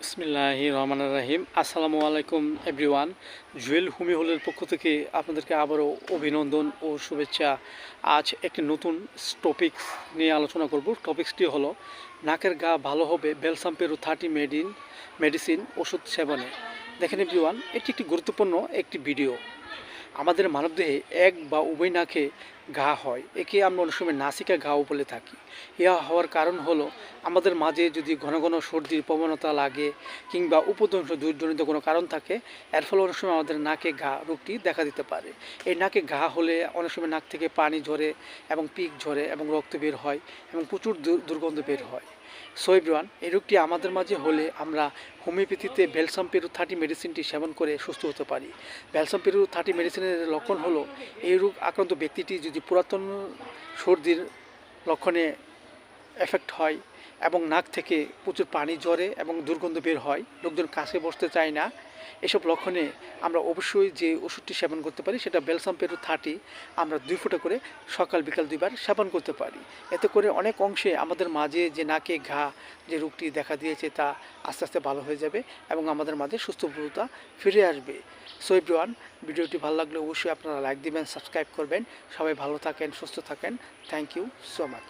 বিসমিল্লাহি রহমান রাহিম। আসসালামু আলাইকুম, এভরিওয়ান। জুয়েল হুমি হলের পক্ষ থেকে আপনাদেরকে আবারও অভিনন্দন ও শুভেচ্ছা। আজ একটি নতুন টপিক্স নিয়ে আলোচনা করব। টপিক্সটি হলো, নাকের গা ভালো হবে বেলসাম্পেরু থার্টি মেডিন মেডিসিন ওষুধ সেবনে। দেখেন, এভরিওয়ান, এটি একটি গুরুত্বপূর্ণ একটি ভিডিও আমাদের মানবদেহে এক বা উভয় নাকে ঘা হয়। একে আমরা অনেক সময় নাসিকা ঘাও বলে থাকি। ইহা হওয়ার কারণ হলো, আমাদের মাঝে যদি ঘন ঘন সর্দির প্রবণতা লাগে কিংবা উপদংশ দুর্জনিত কোনো কারণ থাকে, এর ফলে অনেক সময় আমাদের নাকে ঘা রোগটি দেখা দিতে পারে। এই নাকে ঘা হলে অনেক সময় নাক থেকে পানি ঝরে এবং পিক ঝরে এবং রক্ত বের হয় এবং প্রচুর দুর্গন্ধ বের হয়। সো এভরিওয়ান, এই রোগটি আমাদের মাঝে হলে আমরা হোমিওপ্যাথিতে ভ্যালসাম পেরু থার্টি মেডিসিনটি সেবন করে সুস্থ হতে পারি। ভ্যালসাম পেরু থার্টি মেডিসিনের লক্ষণ হলো, এই রোগ আক্রান্ত ব্যক্তিটি যদি পুরাতন সর্দির লক্ষণে এফেক্ট হয় এবং নাক থেকে প্রচুর পানি জ্বরে এবং দুর্গন্ধ বের হয়, লোকজন কাছে বসতে চায় না এসব লক্ষণে আমরা অবশ্যই যে ওষুধটি সেবন করতে পারি, সেটা বেলসাম পেরু থার্টি আমরা দুই ফোঁটা করে সকাল, বিকাল দুইবার সেবন করতে পারি। এতে করে অনেক অংশে আমাদের মাঝে যে নাকে ঘা যে রোগটি দেখা দিয়েছে, তা আস্তে আস্তে ভালো হয়ে যাবে এবং আমাদের মাঝে সুস্থতা ফিরে আসবে। সো এভরিওয়ান ভিডিওটি ভালো লাগলে অবশ্যই আপনারা লাইক দিবেন, সাবস্ক্রাইব করবেন। সবাই ভালো থাকেন, সুস্থ থাকেন। Thank you so much